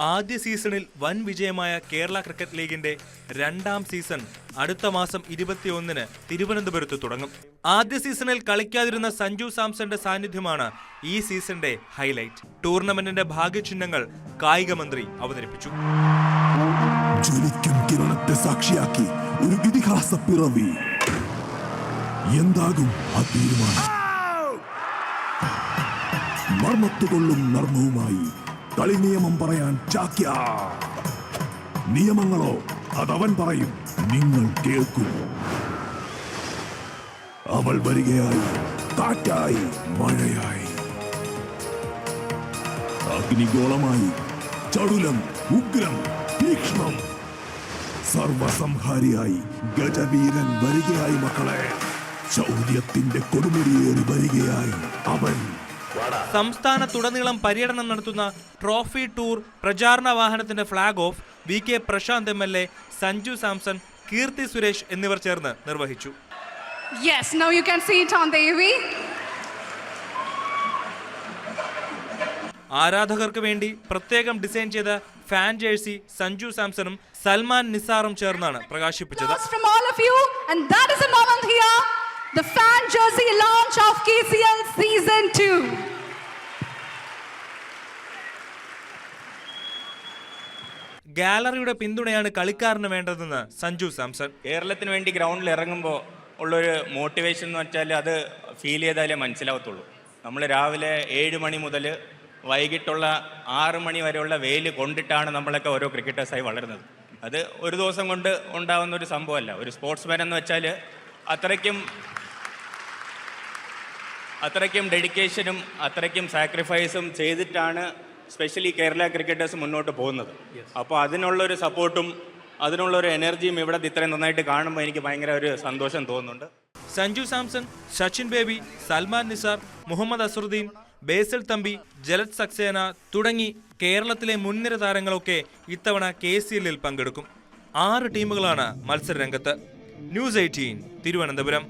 ആദ്യ സീസണിൽ വൻ വിജയമായ കേരള ക്രിക്കറ്റ് ലീഗിന്റെ രണ്ടാം സീസൺ അടുത്ത മാസം ഇരുപത്തിയൊന്നിന് തിരുവനന്തപുരത്ത് തുടങ്ങും. ആദ്യ സീസണിൽ കളിക്കാതിരുന്ന സഞ്ജു സാംസന്റെ സാന്നിധ്യമാണ് ഈ സീസണിന്റെ ഹൈലൈറ്റ്. ടൂർണമെന്റിന്റെ ഭാഗ്യചിഹ്നങ്ങൾ കായിക മന്ത്രി അവതരിപ്പിച്ചു. സാക്ഷിയാക്കി ഒരു ഇതിഹാസ പിറവി. എന്താകും മർമ്മത്തുകൊള്ളും നർമ്മവുമായി കളി നിയമം പറയാൻ ചാക്യ. നിയമങ്ങളോ അതവൻ പറയും നിങ്ങൾ കേൾക്കും. അവൾ വരികയായി കാറ്റായി മഴയായി. അഗ്നിഗോളമായി ചടുലം ഉഗ്രം തീക്ഷ്ണം. സർവസംഹാരിയായി ഗജവീരൻ വരികയായി മക്കളെ. ശൗര്യത്തിന്റെ കൊടുമുടിയേറി വരികയായി അവൻ. സംസ്ഥാനത്തുടനീളം പര്യടനം നടത്തുന്ന ട്രോഫി ടൂർ പ്രചാരണ വാഹനത്തിന്റെ flag off V K Prashanth M L A Sanju Samson Keerthy Suresh എന്നിവർ ചേർന്ന് നിർവഹിച്ചു Yes, now you can see it on the AV. ആരാധകർക്ക് വേണ്ടി പ്രത്യേകം ഡിസൈൻ ചെയ്ത ഫാൻ ജേഴ്സി സഞ്ജു സാംസണും സൽമാൻ നിസാറും ചേർന്നാണ് പ്രകാശിപ്പിച്ചത്. The fan jersey launch of KCL Season 2. ഗാലറിയുടെ പിന്തുണയാണ് കളിക്കാരന് വേണ്ടതെന്ന് സഞ്ജു സാംസൺ. കേരളത്തിന് വേണ്ടി ഗ്രൗണ്ടിൽ ഇറങ്ങുമ്പോൾ ഉള്ളൊരു മോട്ടിവേഷൻ എന്ന് വെച്ചാൽ അത് ഫീൽ ചെയ്താലേ മനസ്സിലാവത്തുള്ളൂ. നമ്മൾ രാവിലെ ഏഴ് മണി മുതൽ വൈകിട്ടുള്ള ആറ് മണി വരെയുള്ള വെയിൽ കൊണ്ടിട്ടാണ് നമ്മളൊക്കെ ഓരോ ക്രിക്കറ്റേഴ്സായി വളരുന്നത്. അത് ഒരു ദിവസം കൊണ്ട് ഉണ്ടാകുന്ന ഒരു സംഭവമല്ല. ഒരു സ്പോർട്സ്മാൻ എന്ന് വെച്ചാൽ അത്രയ്ക്കും അത്രയ്ക്കും ഡെഡിക്കേഷനും അത്രയ്ക്കും സാക്രിഫൈസും ചെയ്തിട്ടാണ് സ്പെഷ്യലി കേരള ക്രിക്കറ്റേഴ്സ് മുന്നോട്ട് പോകുന്നത്. അപ്പോൾ അതിനുള്ളൊരു സപ്പോർട്ടും അതിനുള്ളൊരു എനർജിയും ഇവിടെ ഇത്രയും നന്നായിട്ട് കാണുമ്പോൾ എനിക്ക് ഭയങ്കര ഒരു സന്തോഷം തോന്നുന്നുണ്ട്. Sanju Samson Sachin Baby Salman Nizar Mohammed Azharuddeen Basil Thampi Jalaj Saxena തുടങ്ങി കേരളത്തിലെ മുൻനിര താരങ്ങളൊക്കെ ഇത്തവണ കെ സി എല്ലിൽ പങ്കെടുക്കും. ആറ് ടീമുകളാണ് മത്സരരംഗത്ത്. News eighteen Thiruvananthapuram.